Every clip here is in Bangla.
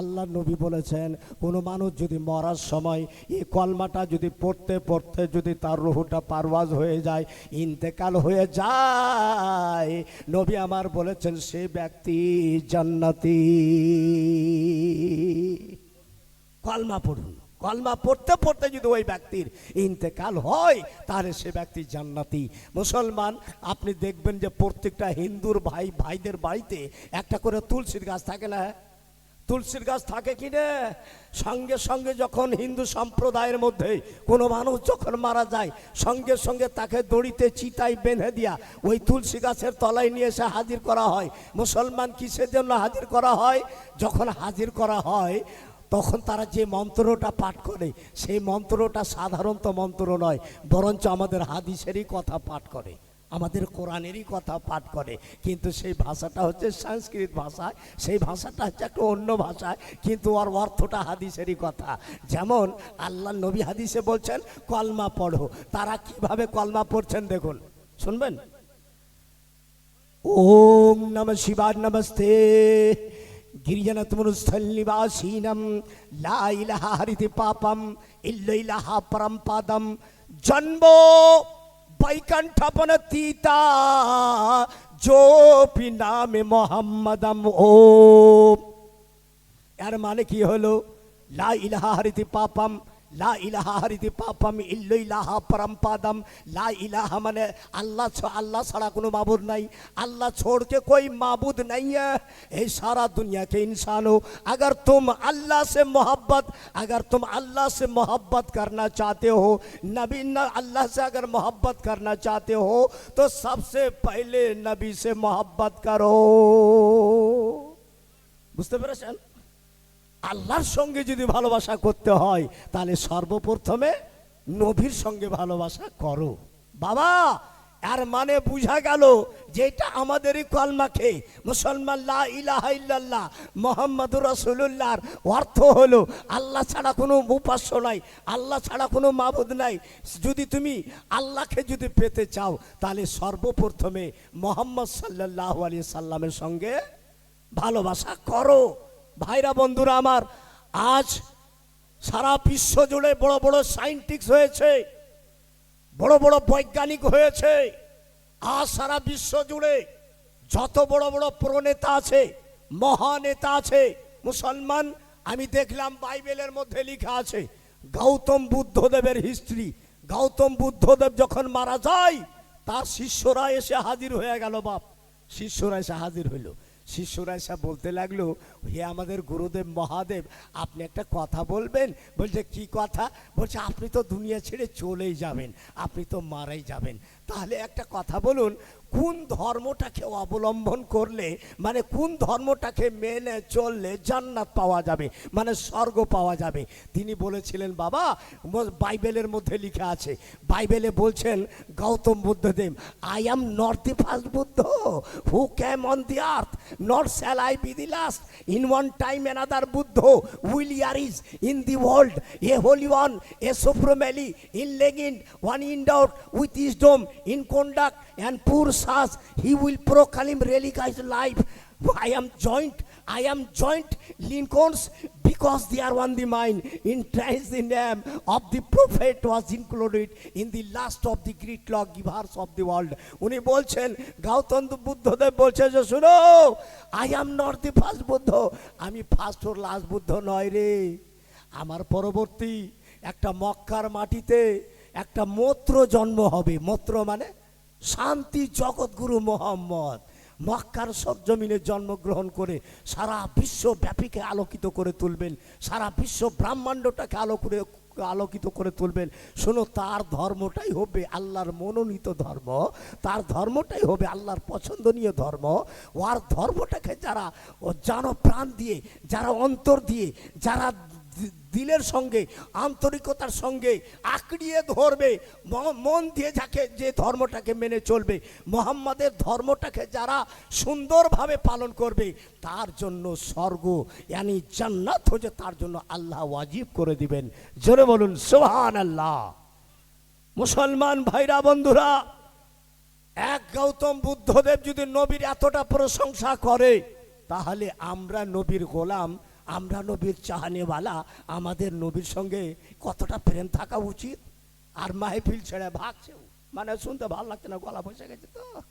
আল্লাহ নবী বলেছেন, কোনো মানুষ যদি মরার সময় এই কলমাটা যদি পড়তে পড়তে যদি তার রুহুটা পারওয়াজ হয়ে যায়, ইন্তেকাল হয়ে যায়, নবী আমার বলেছেন, সে ব্যক্তি জান্নাতি। কলমা পড়ুন। কলমা পড়তে পড়তে যদি ওই ব্যক্তির ইন্তেকাল হয়, তাহলে সে ব্যক্তি জান্নাতি। মুসলমান, আপনি দেখবেন যে প্রত্যেকটা হিন্দুর ভাই, ভাইদের বাড়িতে একটা করে তুলসীর গাছ থাকে না? তুলসীর গাছ থাকে কি না সঙ্গে সঙ্গে যখন হিন্দু সম্প্রদায়ের মধ্যে কোনো মানুষ যখন মারা যায়, সঙ্গে সঙ্গে তাকে দড়িতে চিতায় বেঁধে দিয়া ওই তুলসী গাছের তলায় নিয়ে এসে হাজির করা হয়। মুসলমান কিসের জন্য হাজির করা হয়? যখন হাজির করা হয়, তখন তারা যে মন্ত্রটা পাঠ করে, সেই মন্ত্রটা সাধারণত মন্ত্র নয়, বরঞ্চ আমাদের হাদিসেরই কথা পাঠ করে। আমাদের কোরআনেরই কথা পাঠ করে কিন্তু সেই ভাষাটা হচ্ছে সংস্কৃত ভাষায় সেই ভাষাটা হচ্ছে একটা অন্য ভাষায় কিন্তু ওর অর্থটা হাদিসেরই কথা যেমন আল্লাহ নবী হাদিসে বলছেন কলমা পড়ো তারা কিভাবে কলমা পড়ছেন দেখুন শুনবেন ওম নম শিবার নমস্তে గిరిజనతుమునుస్థల్నివాసీనం లా ఇలహ హరితి పాపం ఇల్లైలహ పరంపాదం జన్మో వైకంఠపన తీత জোপি নামে মোহাম্মদম ও এর মানে কি হলো লা ইলাহা হরিতি পাপম লা ইলাহা হরিতি পাপম ইল্লু ইলাহা পরমপাদম লা ইলাহা মানে अल्लाह ছ- अल्लाह ছাড়া কোনো মাবুদ নাই अल्लाह छोड़ के कोई माबूद नहीं है ये सारा दुनिया के इंसान हो अगर तुम अल्लाह से मोहब्बत अगर तुम अल्लाह से मोहब्बत करना चाहते हो नबी न अल्लाह से अगर मोहब्बत करना चाहते हो तो सबसे पहले नबी से मोहब्बत करो বুঝতে পেরেছেন আল্লাহর সঙ্গে যদি ভালোবাসা করতে হয়, তাহলে সর্বপ্রথমে নবীর সঙ্গে ভালোবাসা করো। বাবা আর মানে বুঝা গেল যে এটা আমাদেরই কলমাকে, মুসলমান লা ইলাহা ইল্লাল্লাহ রাসূলুল্লাহর অর্থ হলো আল্লাহ ছাড়া কোনো উপাস্য নাই, আল্লাহ ছাড়া কোনো মাবুদ নাই। যদি তুমি আল্লাহকে যদি পেতে চাও, তাহলে সর্বপ্রথমে মোহাম্মদ সাল্লাল্লাহু আলাইহি সাল্লামের সঙ্গে ভালোবাসা করো। ভাইরা বন্ধুরা আমার, আজ সারা বিশ্ব জুড়ে বড় বড় সাইন্টিস্ট হয়েছে, বড় বড় বৈজ্ঞানিক হয়েছে, আজ সারা বিশ্ব জুড়ে যত বড় বড় প্রনেতা আছে, মহানেতা আছে, মুসলমান, আমি দেখলাম বাইবেলের মধ্যে লেখা আছে, গৌতম বুদ্ধদেবের হিস্ট্রি গৌতম বুদ্ধদেব যখন মারা যায়, তার শিষ্যরা এসে হাজির হয়ে গেল বাপ, শিষ্যরা এসে হাজির হইল। শিষ্যরা এসে বলতে লাগল, হে আমাদের গুরুদেব মহাদেব, আপনি একটা কথা বলবেন? বলছে, কি কথা? বলছে, আপনি তো দুনিয়া ছেড়ে চলেই যাবেন, আপনি তো মারাই যাবেন। তাহলে একটা কথা বলুন কোন ধর্মটাকে অবলম্বন করলে মানে কোন ধর্মটাকে মেনে চললে জান্নাত পাওয়া যাবে মানে স্বর্গ পাওয়া যাবে? তিনি বলেছিলেন, বাবা বাইবেলের মধ্যে লেখা আছে, বাইবেলে বলছেন, Gautam Buddhadev I am not the first Buddha who came on the earth not shall I be the last in one time another Buddha will year is in the world a holy one a supremely in legion one in doubt with wisdom in conduct and purpose he will proclaim religious life I am joint, I am joint Lincolns because they are one the mind. In Christ the name of the prophet was included in the last of the great lawgivers of the world. উনি বলছেন গৌতম বুদ্ধদেব বলছে যে শুনো I am not the first Buddha আমি ফার্স্ট ওর লাস্ট বুদ্ধ নয় রে আমার পরবর্তী একটা মক্কার মাটিতে একটা মূত্র জন্ম হবে মূত্র মানে শান্তি জগৎগুরু মোহাম্মদ। মক্কার সরজমিনে জন্মগ্রহণ করে সারা বিশ্বব্যাপীকে আলোকিত করে তুলবেন, সারা বিশ্ব ব্রহ্মাণ্ডটাকে আলো করে আলোকিত করে তুলবেন। শোনো, তার ধর্মটাই হবে আল্লাহর মনোনীত ধর্ম, তার ধর্মটাই হবে আল্লাহর পছন্দনীয় ধর্ম। ওর ধর্মটাকে যারা ও জানো প্রাণ দিয়ে, যারা অন্তর দিয়ে, যারা দিলের সঙ্গে, আন্তরিকতার সঙ্গে আঁকড়িয়ে ধরবে মন দিয়ে যাকে যে ধর্মটাকে মেনে চলবে, মোহাম্মদের ধর্মটাকে যারা সুন্দরভাবে পালন করবে, তার জন্য স্বর্গ, ইয়ানি জান্নাত হচ্ছে তার জন্য আল্লাহ ওয়াজিব করে দিবেন। জোরে বলুন সোহান আল্লাহ মুসলমান ভাইরা, বন্ধুরা, এক গৌতম বুদ্ধদেব যদি নবীর এতটা প্রশংসা করে, তাহলে আমরা নবীর গোলাম আমরা নবীর চাহানিওয়ালা, আমাদের নবীর সঙ্গে কতটা প্রেম থাকা উচিত? আর মাহফিল ছেড়ে ভাগছেও। মানে শুনতে ভালো লাগছে না, গলা বসে গেছে তো।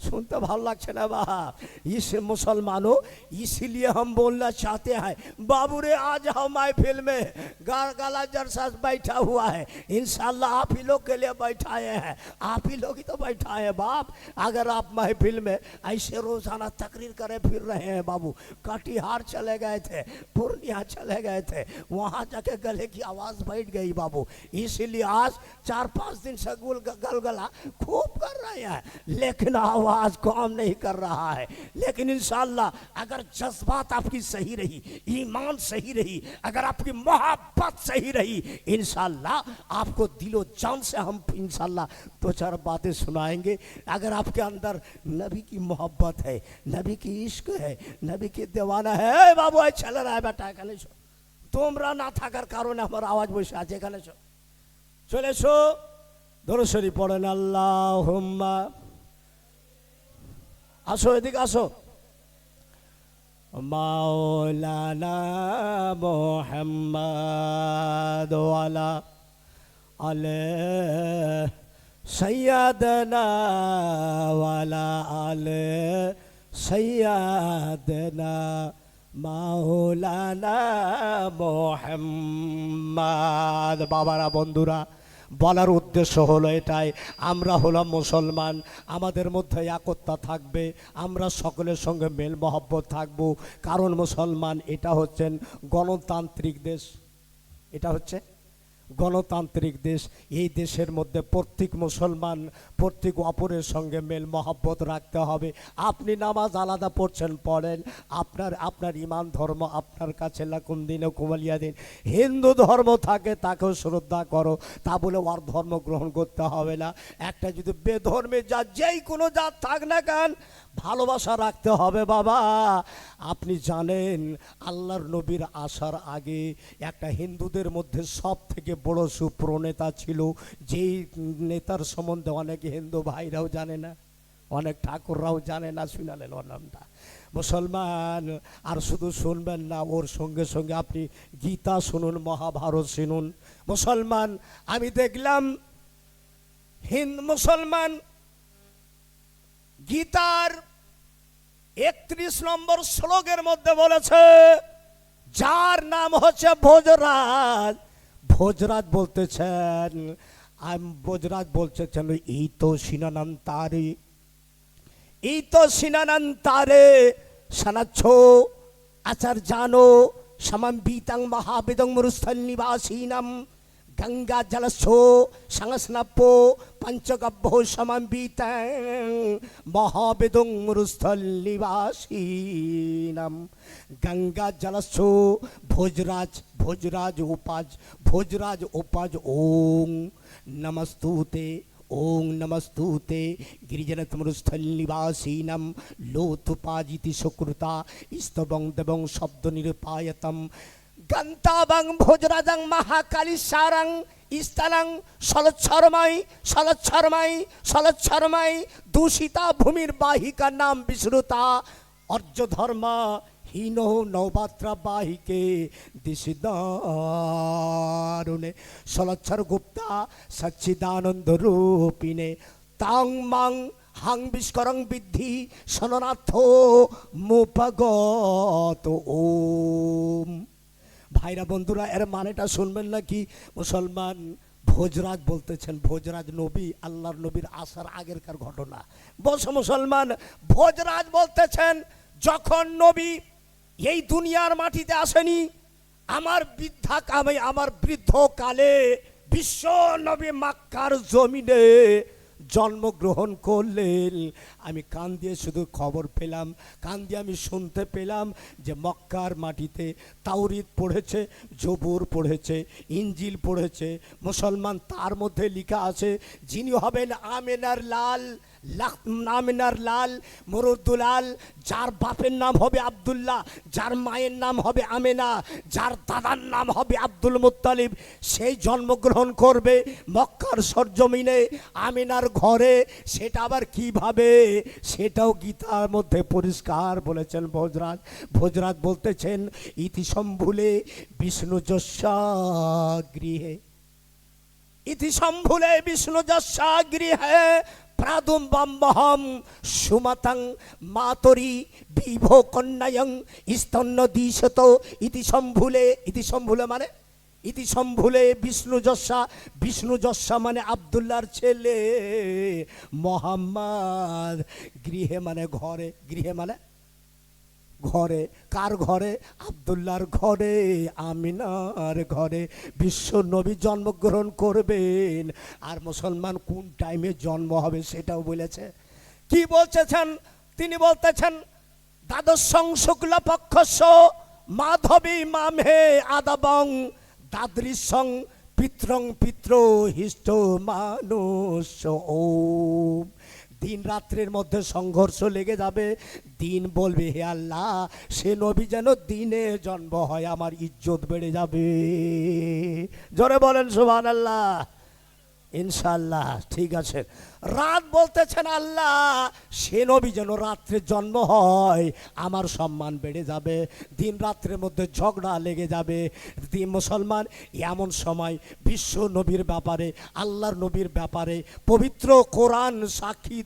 सुनते भाव लगছে না बाप इस मुसलमानों, इसीलिए हम बोलना चाहते हैं बाबू रे आज हम महफिल में गा- गाला जरसा बैठा हुआ है। इंशाल्लाह आप ही लोग के लिए बैठाए हैं। आप ही लोग ही तो बैठाए हैं, बाप। अगर आप महफिल में ऐसे रोज़ाना तकरीर करे, फिर रहे हैं, बाबू। कटिहार चले गए थे, पूर्णिया चले गए थे, वहाँ जाके गले की आवाज़ बैठ गई, बाबू। इसीलिए आज चार पाँच दिन से गुल गलगला खूब कर रहे हैं। लेकिन आवाज कम नहीं कर रहा है लेकिन इंशाल्लाह अगर जज्बात आपकी सही रही ईमान सही रही अगर आपकी मोहब्बत सही रही इंशाल्लाह आपको दिलो जान से हम इंशाल्लाह दो चार बातें सुनाएंगे अगर आपके अंदर नबी की मोहब्बत है नबी की इश्क है नबी की दीवाना है "এই বাবু এই ছেলেরা বেটা এখানে এসো তোমরা না থাকার কারণে আমার আওয়াজ বসে আছে এখানে এসো চলে এসো ধরসরি পড়েন আল্লাহ আসো এদিকে আসো। মাওলানা মোহাম্মদ ওয়ালা আলে সৈয়দনা ওয়ালা আলে সৈয়দনা মাওলানা মোহাম্মদ। বাবারা, বন্ধুরা বলার উদ্দেশ্য হলো এটাই, আমরা হলাম মুসলমান, আমাদের মধ্যে একতা থাকবে, আমরা সকলের সঙ্গে মেল মহব্বত থাকব। কারণ মুসলমান, এটা হচ্ছেন গণতান্ত্রিক দেশ। এটা হচ্ছে গণতান্ত্রিক দেশ, এই দেশের মধ্যে প্রত্যেক মুসলমান, প্রত্যেক অপরের সঙ্গে মেল মহব্বত রাখতে হবে। আপনি নামাজ আলাদা পড়ছেন, পড়েন। আপনার আপনার ইমান ধর্ম আপনার কাছে লাকুম দিন কুমালিয়া দিন। হিন্দু ধর্ম থাকে, তাকেও শ্রদ্ধা করো। তা বলে ওর ধর্ম গ্রহণ করতে হবে না। একটা যদি বেধর্মে যা যেই কোনো জাত থাক না কেন ভালোবাসা রাখতে হবে বাবা। আপনি জানেন, আল্লাহর নবীর আসার আগে একটা হিন্দুদের মধ্যে সব থেকে বড় সুপ্রনেতা ছিল, যেই নেতার সম্বন্ধে অনেক হিন্দু ভাইরাও জানে না, অনেক ঠাকুররাও জানে না, শুনালেন ওর নামটা। মুসলমান, আর শুধু শুনবেন না, ওর সঙ্গে সঙ্গে আপনি গীতা শুনুন, মহাভারত শুনুন। মুসলমান, আমি দেখলাম হিন্দ মুসলমান গীতার একত্রিশ নম্বর শ্লোকের মধ্যে বলেছে, যার নাম হচ্ছে ভোজরাজ। ভোজরাজ বলতেছেন ভোজরাজ বলতেছেন, এই তো সিনানাম তারে, এই তো সিনানান তারে, সানাচ্ছ, আচার জানো, সমাম বিতাং মহাবেদং মরুস্থল নিবাসীনাম। গঙ্গা জলস্য সংস্নপ্য পঞ্চগভ্য সমাম বিতাং মহাবেদং মরুস্থল গঙ্গা জলস্য ভোজরাজ ভোজরাজ উপাজ ভোজরাজ উপাজ ওং নমস্তুতে ওং নমস্তুতে গিরিজনতমরুস্থলনিবাসীনাম লোতুপাজিতি সুকৃতা স্তবং দেবং শব্দ নিরুপায়তম গন্তাবং ভোজরাজং মহাকালী সারং স্থলং সলচ্ছরময় সলচ্ছরময় সলচ্ছরময় দূষিতা ভূমির বাহিকার নাম বিষ্ণুতা অর্য ধর্ম হীন নৌবাত্রা বাহিকে দিশিদারুণে। সলচ্ছর গুপ্তা সচ্চিদানন্দ রূপিণে। তাং মাং হাং বিস্করং বৃদ্ধি সননাথ মুপগত ওম। ভাইরা বন্ধুরা, এর মানেটা শুনবেন নাকি? মুসলমান ভোজরাজ বলতেছেন, ভোজরাজ নবী, আল্লাহর নবীর আসার আগেরকার ঘটনা। বস মুসলমান, ভোজরাজ বলতেছেন, যখন নবী এই দুনিয়ার মাটিতে আসেনি, আমার বৃদ্ধা কামে আমার বৃদ্ধ কালে বিশ্ব নবী মাক্কার জমিনে জন্মগ্রহণ করলেন। আমি কান দিয়ে শুধু খবর পেলাম, কান দিয়ে আমি শুনতে পেলাম যে মক্কার মাটিতে তাওরিদ পড়েছে, জবুর পড়েছে ইঞ্জিল পড়েছে। মুসলমান তার মধ্যে লেখা আছে, যিনি হবেন আমেনার লাল নামিনার লাল মরুদ্দুলাল যার বাপের নাম হবে আব্দুল্লাহ, যার মায়ের নাম হবে আমেনা, যার দাদার নাম হবে আব্দুল মুত্তালিব, সেই জন্মগ্রহণ করবে মক্কার সরজমিনে, আমিনার ঘরে। সেটা আবার কীভাবে? সেটাও গীতার মধ্যে পরিষ্কার বলেছেন ভোজরাজ। ভোজরাজ বলতেছেন, ইতিসম্ভুলে বিষ্ণু যশা গৃহে। ইতি সম্ভুলে বিষ্ণু যশা গৃহে প্রাদুম বাম্বহম সুমাতাং মাতরি বিভ কন্যায়ং স্তন্য দিশত ইতি সম্ভুলে ইতি সম্ভুলে মানে ইতি সম্ভুলে বিষ্ণু যশা বিষ্ণু যশা মানে আবদুল্লার ছেলে। মোহাম্মদ গৃহে মানে ঘরে গৃহে মানে ঘরে, কার ঘরে? আবদুল্লার ঘরে, আমিনার ঘরে। বিশ্ব নবী জন্মগ্রহণ করবেন। আর মুসলমান কোন টাইমে জন্ম হবে সেটাও বলেছে। কি বলতেছেন তিনি বলতেছেন, দ্বাদশ শুক্ল পক্ষস্য, মাধবী মামহে আদাবং, দাদৃশং পিত্রং পিত্র হিষ্ট মানুষ ওম দিন রাত্রের মধ্যে সংঘর্ষ লেগে যাবে। দিন বলবে, হে আল্লাহ, সে নবী যেন দিনে জন্ম হয়, আমার ইজ্জত বেড়ে যাবে। জোরে বলেন সুবহান আল্লাহ ইনশাল্লাহ ঠিক আছে। রাত বলতেছেন, আল্লাহ, সে নবী যেন রাত্রে জন্ম হয়, আমার সম্মান বেড়ে যাবে, দিন রাত্রের মধ্যে ঝগড়া লেগে যাবে। মুসলমান, এমন সময় বিশ্ব নবীর ব্যাপারে, আল্লাহর নবীর ব্যাপারে পবিত্র কোরআন সাক্ষী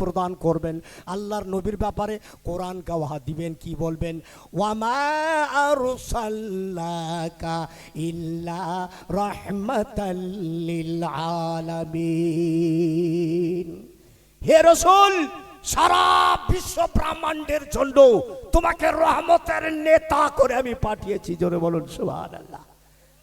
প্রদান করবেন। আল্লাহর নবীর ব্যাপারে কোরআন গাওয়া দিবেন, কি বলবেন? ওয়ামা ইল্লা রাহমাতাল লিল আলামিন। হে রসুল, সারা বিশ্ব ব্রহ্মাণ্ডের জন্য তোমাকে রহমতের নেতা করে আমি পাঠিয়েছি। জোরে বলুন সুহান আল্লাহ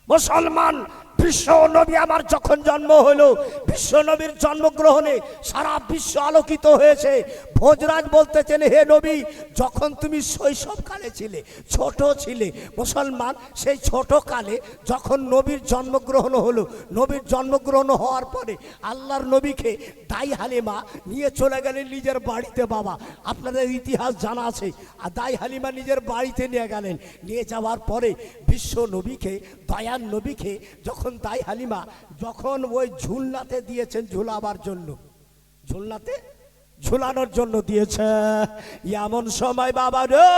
মুসলমান বিশ্ব নবী আমার যখন জন্ম হলো, বিশ্ব নবীর জন্মগ্রহণে সারা বিশ্ব আলোকিত হয়েছে। ভোজরাজ বলতেছেন, হে নবী, যখন তুমি শৈশবকালে ছিলে, ছোট ছিলে, মুসলমান, সেই ছোট কালে যখন নবীর জন্মগ্রহণ হলো, নবীর জন্মগ্রহণ হওয়ার পরে আল্লাহর নবীকে দাই হালিমা নিয়ে চলে গেলেন নিজের বাড়িতে বাবা। আপনাদের ইতিহাস জানা আছে, আর দাই হালিমা নিজের বাড়িতে নিয়ে গেলেন। নিয়ে যাওয়ার পরে বিশ্ব নবীকে দয়ার নবীকে যখন দাই হালিমা, যখন ওই ঝুলনাতে দিয়েছেন ঝুলাবার জন্য। ঝুলনাতে? ঝুলানোর জন্য দিয়েছে। এমন সময় বাবা রে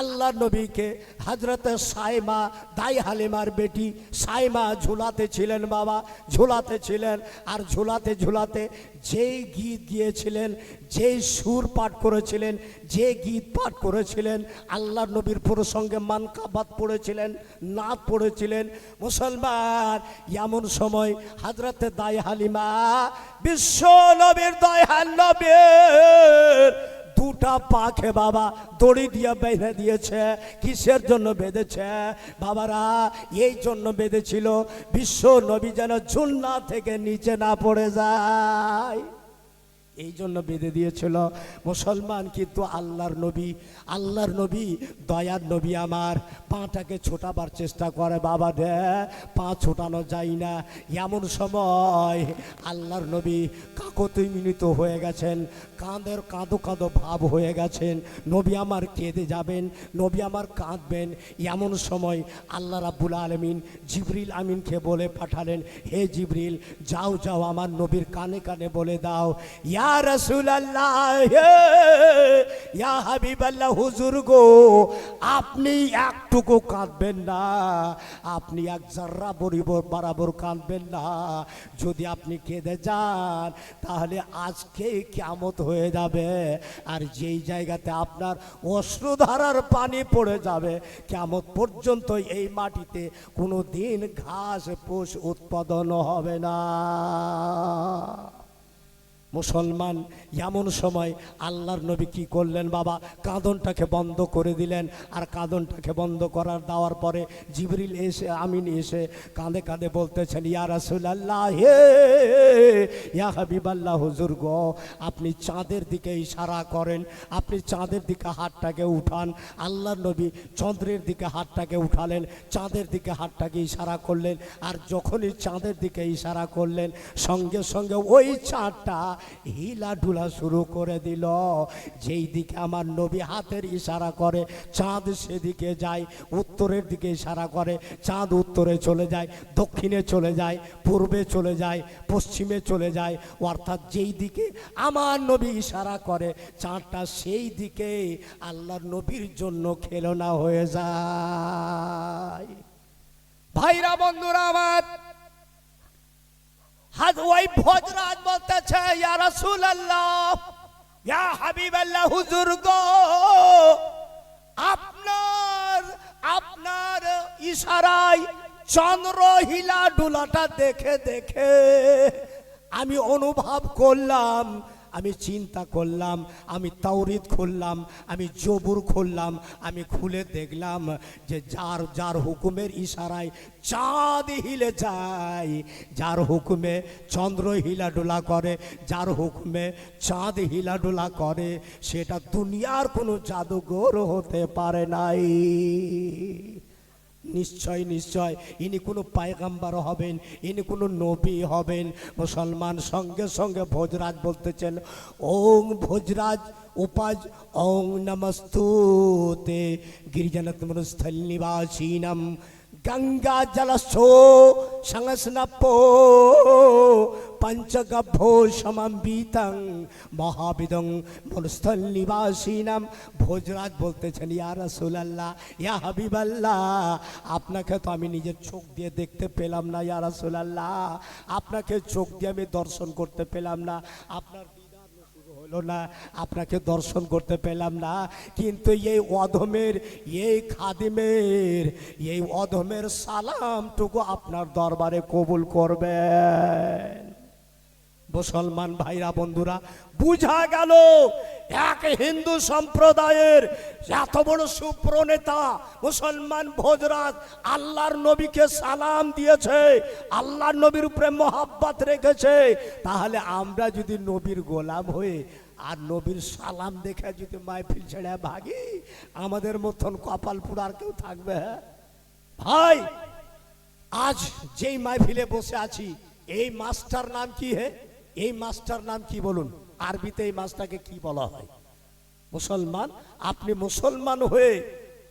আল্লাহ নবীকে হজরত সাইমা দাই হালিমার বেটি সাইমা ঝুলাতে ছিলেন বাবা, ঝুলাতে ছিলেন। আর ঝুলাতে ঝুলাতে যেই গীত গিয়েছিলেন, যেই সুর পাঠ করেছিলেন, যে গীত পাঠ করেছিলেন, আল্লাহ নবীর প্রসঙ্গে মানকাবাদ পড়েছিলেন নাচ পড়েছিলেন। মুসলমান, এমন সময় হাজরতে দাই হালিমা বিশ্ব নবীর দয়াল নবীর দুটা পাখে বাবা দড়ি দিয়ে বেঁধে দিয়েছে। কিসের জন্য বেঁধেছে? বাবারা, এই জন্য বেঁধেছিল বিশ্ব নবী যেন ঝুলনা থেকে নিচে না পড়ে যায়। এই জন্য বেঁধে দিয়েছিল। মুসলমান কিন্তু আল্লাহর নবী আল্লাহর নবী, দয়ার নবী আমার। পাটাকে ছোটাবার চেষ্টা করে বাবা দে, পা ছোটানো যায় না। এমন সময় আল্লাহর নবী কাকতি মিলিত হয়ে গেছেন। কাঁদের কাঁদো কাঁদো ভাব হয়ে গেছেন। নবী আমার কেঁদে যাবেন, নবী আমার কাঁদবেন। এমন সময় আল্লাহ রাব্বুল আলমিন জিবরিল আমিনকে বলে পাঠালেন, হে জিবরিল, যাও যাও আমার নবীর কানে কানে বলে দাও, ইয়া রসুল আল্লাহ ইয়া আল্লাহ হুজুর গো, আপনি একটুকু কাঁদবেন না, আপনি এক জার্রা বরিবর বরাবর কাঁদবেন না। যদি আপনি কেঁদে যান, তাহলে আজকে কেমত হয়ে যাবে। আর যেই জায়গাতে আপনার অশ্রুধারার পানি পড়ে যাবে, কেমন পর্যন্ত এই মাটিতে কোনো দিন ঘাস পোষ উৎপাদন হবে না। মুসলমান, এমন সময় আল্লাহর নবী কি করলেন বাবা? কাঁদনটাকে বন্ধ করে দিলেন। আর কাঁদনটাকে বন্ধ করার দেওয়ার পরে জিবরিল এসে, আমিন এসে কাঁদে কাঁদে বলতেছেন, ইয়া রাসূলুল্লাহ, হে, ইয়া হাবিবাল্লাহ, হুজুর গো, আপনি চাঁদের দিকে ইশারা করেন, আপনি চাঁদের দিকে হাতটাকে উঠান। আল্লাহর নবী চন্দ্রের দিকে হাতটাকে উঠালেন, চাঁদের দিকে হাতটাকে ইশারা করলেন। আর যখনই চাঁদের দিকে ইশারা করলেন, সঙ্গে সঙ্গে ওই চাঁদটা হিলা ঢুলা শুরু করে দিল। যেই দিকে আমার নবী হাতের ইশারা করে, চাঁদ সেদিকে যায়, উত্তরের দিকে ইশারা করে, চাঁদ উত্তরে চলে যায়, দক্ষিণে চলে যায়, পূর্বে চলে যায়, পশ্চিমে চলে যায়। অর্থাৎ যেই দিকে আমার নবী ইশারা করে, চাঁদটা সেই দিকে আল্লাহর নবীর জন্য খেলনা হয়ে যায়। ভাইরা বন্ধুরা আমার হাত ওই ভোজরাজ বলতেছে, ইয়া রাসূলুল্লাহ, ইয়া হাবিবাল্লাহ, হুজুর গো, আপনার আপনার ইশারায় চন্দ্র হিলা ডুলাটা দেখে দেখে আমি অনুভব করলাম আমি চিন্তা করলাম, আমি তাওরিদ খুললাম, আমি জবুর খুললাম, আমি খুলে দেখলাম যে যার যার হুকুমের ইশারায় চাঁদ হিলে যায়, যার হুকুমে চন্দ্র হিলাডোলা করে, যার হুকুমে চাঁদ হিলাডোলা করে, সেটা দুনিয়ার কোনো জাদুঘর হতে পারে নাই। নিশ্চয় নিশ্চয়। ইনি কোনো পায়গাম্বার হবেন, ইনি কোনো নবী হবেন। মুসলমান সঙ্গে সঙ্গে ভোজরাজ বলতেছেন, ওং ভোজরাজ উপাজ, ওং নমস্তুতে। গিরিজনত মনুস্থল নিবাসীনম গঙ্গা জলস্থো সংস্নপো পঞ্চগভ্যো সমম্বিতং মহাবিদং মনুস্থল নিবাসীনাম ভোজরাজ বলতেছেন, ইয়া রাসূলুল্লাহ, ইয়া হাবিবাল্লাহ, আপনাকে তো আমি নিজের চোখ দিয়ে দেখতে পেলাম না, ইয়া রাসূলুল্লাহ। আপনাকে চোখ দিয়ে আমি দর্শন করতে পেলাম না, আপনার হলো না, আপনাকে দর্শন করতে পেলাম না। কিন্তু এই অধমের, এই খাদিমের, এই অধমের সালামটুকু আপনার দরবারে কবুল করবেন। মুসলমান ভাইরা বন্ধুরা, বুঝা গেল এক হিন্দু সম্প্রদায়ের এত বড় সুপ্রনেতা মুসলমান ভোজরাজ আল্লাহর নবীকে সালাম দিয়েছে, আল্লাহর নবীর উপরে মহাব্বত রেখেছে তাহলে আমরা যদি নবীর গোলাম হয়ে আর নবীর সালাম দেখে যদি মাহফিল ছেড়ে ভাগি, আমাদের মতন কপাল পুরার কেউ থাকবে হ্যাঁ? ভাই, আজ যেই মাহফিলে বসে আছি, এই মাস্টার নাম কি হে এই মাস্টার নাম কি বলুন? আরবিতে এই মাছটাকে কি বলা হয়? মুসলমান? আপনি মুসলমান হয়ে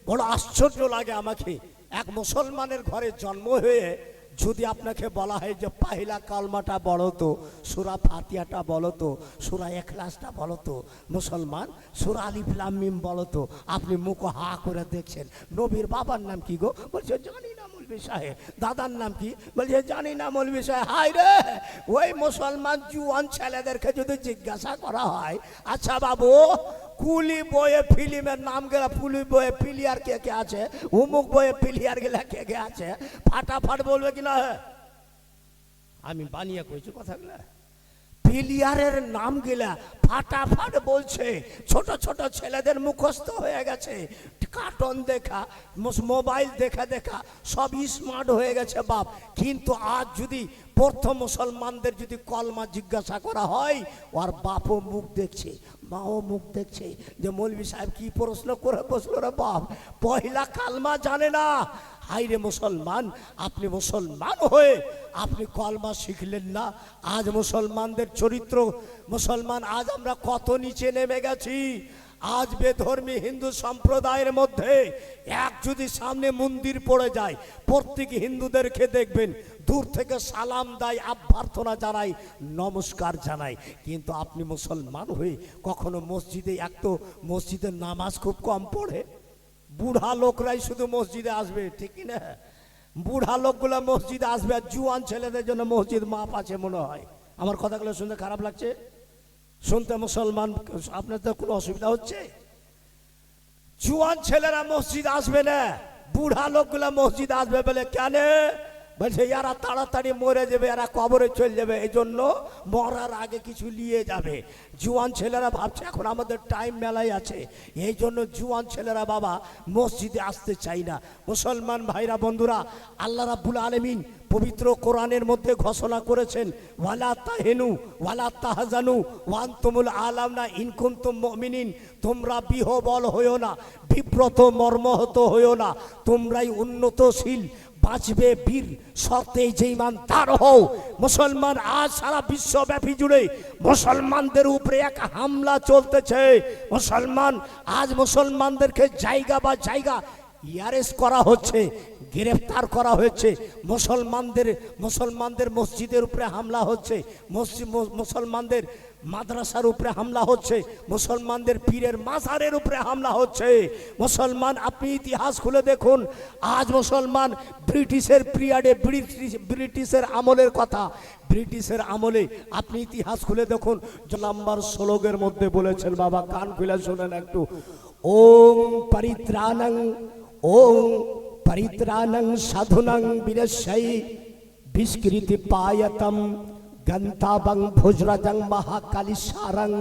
বড় আশ্চর্য লাগে আমাকে। এক মুসলমানের ঘরে জন্ম হয়ে যদি আপনাকে বলা হয় যে পাহিলা কালমাটা বলো তো, সুরা ফাতিয়াটা বলো তো, সুরা এখলাসটা বলো তো, মুসলমান, সুরা আলিফলাম মিম বলো আপনি মুখ হা করে দেখছেন। নবীর বাবার নাম কি গো? বলছে, জানি মৌলবি দাদার নাম কি? বলছে, জানি না মৌলবি সাহেব। হাই রে! ওই মুসলমান জুয়ান ছেলেদেরকে যদি জিজ্ঞাসা করা হয় আচ্ছা বাবু, কুলি বয়ে ফিল্মের নাম গেলা পুলি বয়ে প্লেয়ার কে কে আছে? উমুক বয়ে প্লেয়ার গেলা কে কে আছে? ফাটাফাট বলবে কিনা? আমি বানিয়ে কইছি কথাগুলা। প্লেয়ারের নাম গেলা ফাটাফাট বলছে। ছোট ছোট ছেলেদের মুখস্থ হয়ে গেছে। কার্টন দেখা মোবাইল দেখা দেখা, সব স্মার্ট হয়ে গেছে বাপ। কিন্তু আজ যদি প্রথম মুসলমানদের যদি কলমা জিজ্ঞাসা করা হয়, ওর বাপও মুখ দেখছে। মাও মুখ দেখছে যে মৌলী সাহেব কি প্রশ্ন করে বসল রে বাপ? পহিলা কালমা জানে না। হাই রে মুসলমান, আপনি মুসলমান হয়ে আপনি কলমা শিখলেন না। আজ মুসলমানদের চরিত্র, মুসলমান, আজ আমরা কত নিচে নেমে গেছি। আজ বেধর্মী হিন্দু সম্প্রদায়ের মধ্যে এক যদি সামনে মন্দির পড়ে যায়, প্রত্যেক হিন্দুদেরকে দেখবেন, দূর থেকে সালাম দেয় অভ্যর্থনা জানাই নমস্কার জানাই কিন্তু আপনি মুসলমান হয়ে কখনো মসজিদে এক তো মসজিদের নামাজ খুব কম পড়ে। বুড়া লোকরাই শুধু মসজিদে আসবে, ঠিক না? বুড়া লোকগুলো মসজিদে আসবে আর জুয়ান ছেলেদের জন্য মসজিদ মাপ আছে মনে হয়। আমার কথাগুলো শুনতে খারাপ লাগছে? শুনতে মুসলমান, আপনার তো কোনো অসুবিধা হচ্ছে? জুয়ান ছেলেরা মসজিদ আসবে না, বুড়া লোকগুলা মসজিদ আসবে বলে কেন? বলছে এরা তাড়াতাড়ি মরে যাবে, এরা কবরে চলে যাবে এই জন্য মরার আগে কিছু নিয়ে যাবে। জুয়ান ছেলেরা ভাবছে, এখন আমাদের টাইম মেলাই আছে এই জন্য জুয়ান ছেলেরা বাবা মসজিদে আসতে চাই না। মুসলমান ভাইরা, বন্ধুরা, আল্লাহ রাব্বুল আলমিন পবিত্র কোরআনের মধ্যে ঘোষণা করেছেন, ওয়ালা তাহেনু, ওয়ালা তাহাজানু ওয়ান তুমুল আলাম না ইনকুন্তুম মুমিনিন। তোমরা বিহবল হইও না বিব্রত মর্মহত হইও না, তোমরাই উন্নতশীল। বাঁচবে বীর সত্যে যে ইমান তার হও মুসলমান আজ সারা বিশ্বব্যাপী জুড়ে মুসলমানদের উপরে এক হামলা চলতেছে। মুসলমান আজ মুসলমানদেরকে জায়গা বা জায়গা ইয়ারেস্ট করা হচ্ছে, গ্রেফতার করা হয়েছে। মুসলমানদের মুসলমানদের মসজিদের উপরে হামলা হচ্ছে। মসজিদ মুসলমানদের মাদ্রাসার উপরে হামলা হচ্ছে, মুসলমানদের পীরের মাজারের উপরে হামলা হচ্ছে। মুসলমান, আপনি ইতিহাস খুলে দেখুন, আজ মুসলমান ব্রিটিশের পিরিয়ডে ব্রিটিশ ব্রিটিশের আমলের কথা। ব্রিটিশের আমলে আপনি ইতিহাস খুলে দেখুন, নাম্বার ষোলোকের মধ্যে বলেছেন, বাবা, কান খুলে শোনেন একটু। ওম পরিত্রাণং ওম পরিত্রাণং সাধুনং বিরস্যই বিস্কৃতি পায়তম গন্তাবং ভুজরজং মহাকালী সারং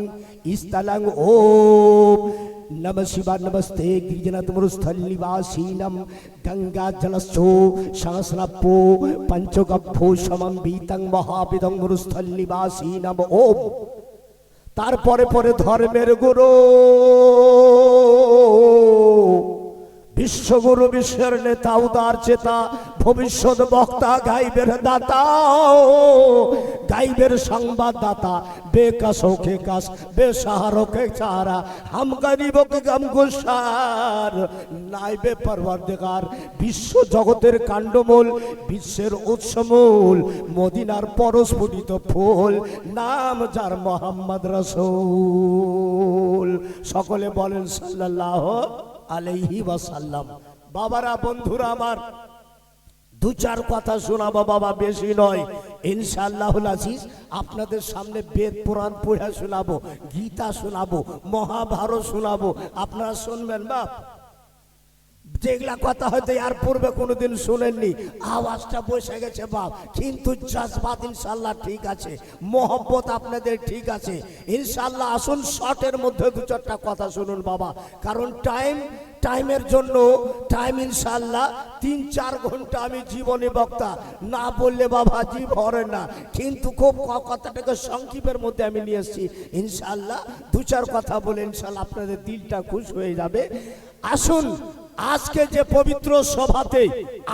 স্থলং ওম নম শিবা নমস্তে গিরিজনাথ মরুস্থল নিবাসীনম গঙ্গা জলস্থো সহস্রপো পঞ্চগভ্যো সমম বীতং মহাবিদং মরুস্থল নিবাসীনম ওম তারপরে পরে ধর্মের গুরু বিশ্বগুরু বিশ্বের নেতা উদার চেতা ভবিষ্যৎ বক্তা গাইবের দাতা। গাইবের সংবাদদাতা, বেকাশোকে কাশ, বেসাহারকে চারা হাম গরিবকে গম গুসার নাইবে পরবর্তীকার বিশ্ব জগতের কাণ্ডমূল, বিশ্বের উৎসমূল, মদিনার পরস্ফুটিত ফুল, নাম যার মোহাম্মদ রসুল। সকলে বলেন সাল্লাল্লাহ আলাইহি ওয়াসাল্লাম। বাবারা, বন্ধুরা আমার দু চার কথা শোনাবো বাবা, বেশি নয়। ইনশাআল্লাহ আজিজ, আপনাদের সামনে বেদ পুরাণ পড়া শোনাবো, গীতা শোনাবো, মহাভারত শোনাবো। আপনারা শুনবেন, বাপ। যেগুলা কথা হয়তো আর পূর্বে কোনোদিন শুনেননি, আওয়াজটা বসে গেছে, বাপ। কিন্তু জজবাত ইনশাল্লাহ ঠিক আছে, মোহব্বত আপনাদের ঠিক আছে। ইনশাল্লাহ আসুন শর্টের মধ্যে দু চারটা কথা শুনুন, বাবা। কারণ টাইম টাইমের জন্য টাইম ইনশাল্লাহ তিন চার ঘণ্টা আমি জীবনে বক্তা। না বললে বাবা জি ভরে না। কিন্তু খুব কথাটাকে সংক্ষিপের মধ্যে আমি নিয়ে এসেছি। ইনশাল্লাহ দু চার কথা বলে ইনশাল্লাহ আপনাদের দিলটা খুশ হয়ে যাবে। আসুন আজকে যে পবিত্র সভাতে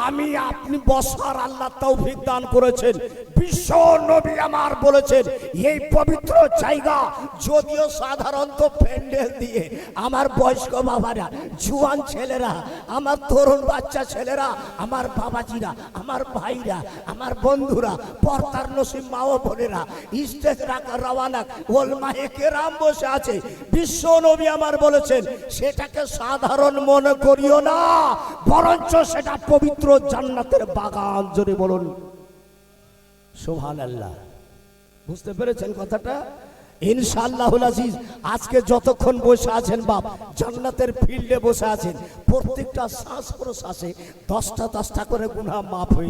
আমি আপনি বসার আল্লাহ তৌফিক দান করেছেন, বিশ্ব নবী আমার বলেছেন, এই পবিত্র জায়গা যদিও সাধারণত প্যান্ডেল দিয়ে, আমার বয়স্ক বাবারা, জুয়ান ছেলেরা, আমার তরুণ বাচ্চা ছেলেরা, আমার বাবাজিরা, আমার ভাইরা, আমার বন্ধুরা পর্তার নসিম মা ও বোনেরা, স্টেজ রাখা রওয়ানা ওল মাহে কেরাম বসে আছে। বিশ্ব নবী আমার বলেছেন, সেটাকে সাধারণ মনে করিও না বরঞ্চ সেটা পবিত্র জান্নাতের বাগান জোরে বলুন। সোহান আল্লাহ বুঝতে পেরেছেন কথাটা? ইনশাআল্লাহ আজিজ, আজকে যতক্ষণ বসে আছেন বাপ ফিল্ডে বসে আছেন, প্রত্যেকটা শ্বাস প্রশ্বাসে দশটা দশটা করে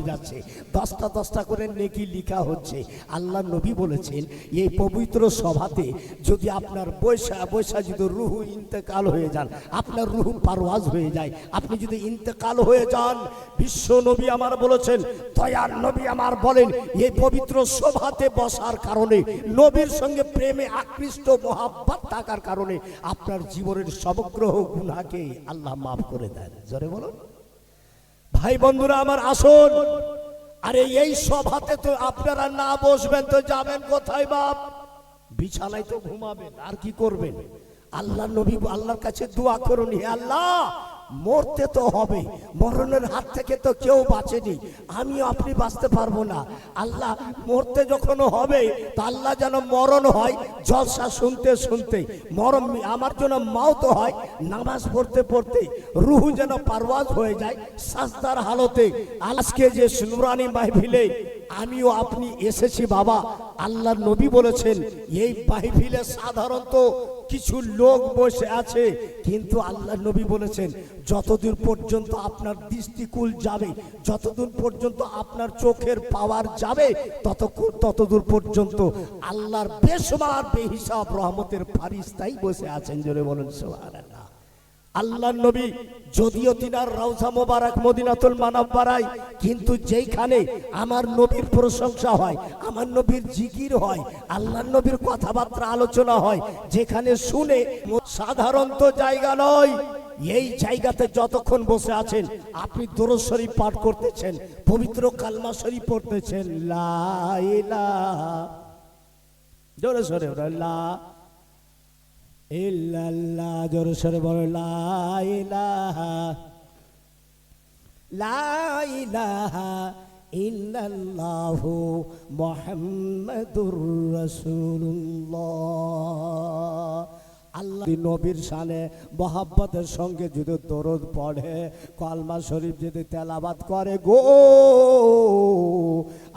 যাচ্ছে, দশটা দশটা করে নেকি লিখা হচ্ছে। আল্লাহ নবী বলেছেন, এই পবিত্র সভাতে যদি আপনার বৈশা বৈশা যদি রুহু ইন্তেকাল হয়ে যান, আপনার রুহু পারওয়াজ হয়ে যায়, আপনি যদি ইন্তেকাল হয়ে যান, বিশ্ব নবী আমার বলেছেন, দয়ার নবী আমার বলেন, এই পবিত্র সভাতে বসার কারণে নবীর সঙ্গে প্রেমে আকৃষ্ট, মহাব্বাত থাকার কারণে আপনার জীবনের সমগ্র গুনাহকে আল্লাহ মাফ করে দেন। জোরে বলুন। ভাই বন্ধুরা, আমার আসুন। আরে, এই সভাতে তো আপনারা না বসবেন তো যাবেন কোথায় বাপ? বিছানায় তো ঘুমাবেন, আর কি করবেন? আল্লাহ নবী, আল্লাহর কাছে দোয়া করুন, হে আল্লাহ। মরতে তো হবে, মরণের হাত থেকে তো কেউ বাঁচেনি। আমিও আপনি বাঁচতে পারব না। আল্লাহ মরতে যখন হবে, তা আল্লাহ যেন মরণ হয় জলসা শুনতে শুনতে। মরণ আমার জন্য মাও তো হয় নামাজ পড়তে পড়তে। রুহু যেন পারওয়াজ হয়ে যায় সাজদার হালতে। আজকে যে সুনুরানি মাহফিলে আমিও আপনি এসেছি বাবা। আল্লাহ নবী বলেছেন, এই মাহফিলে সাধারণত কিছু লোক বসে আছে, কিন্তু আল্লাহ নবী বলেছেন, যতদূর পর্যন্ত আপনার দৃষ্টিকুল যাবে, যতদূর পর্যন্ত আপনার চোখের পাওয়ার যাবে ততক্ষণ ততদূর পর্যন্ত আল্লাহর বেসমার বেহিসাব রহমতের ফারিস্তাই বসে আছেন, জোরে বলেন সুবহানাল্লাহ। আল্লাহ নবী, যদিও তিনার রওজা মোবারক মদিনাতুল মানব বাড়ায় কিন্তু যেইখানে আমার নবীর প্রশংসা হয়, আমার নবীর জিকির হয় আল্লাহ নবীর কথাবার্তা আলোচনা হয়, যেখানে শুনে সাধারণত জায়গা নয়। এই জায়গাতে যতক্ষণ বসে আছেন, আপনি দরজ শরীফ পাঠ করতেছেন, পবিত্র কালমা শরীফ পড়তেছেন, লা জোরে লা ইল্লাল্লাহ জোর সরে বলো লা ইলাহা লা ইলাহা ইল্লাল্লাহু মুহাম্মাদুর রাসূলুল্লাহ। আল্লাহ নবীর শানে মহাব্বতের সঙ্গে যদি দরদ পড়ে, কলমা শরীফ যদি তেলাবাদ করে গো।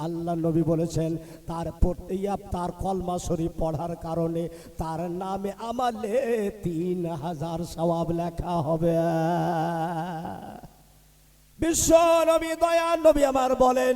আল্লাহ নবী বলেছেন, তার পড়তে তার কলমা শরীফ পড়ার কারণে তার নামে আমালে তিন হাজার সওয়াব লেখা হবে। বিশ্ব নবী দয়া নবী আমার বলেন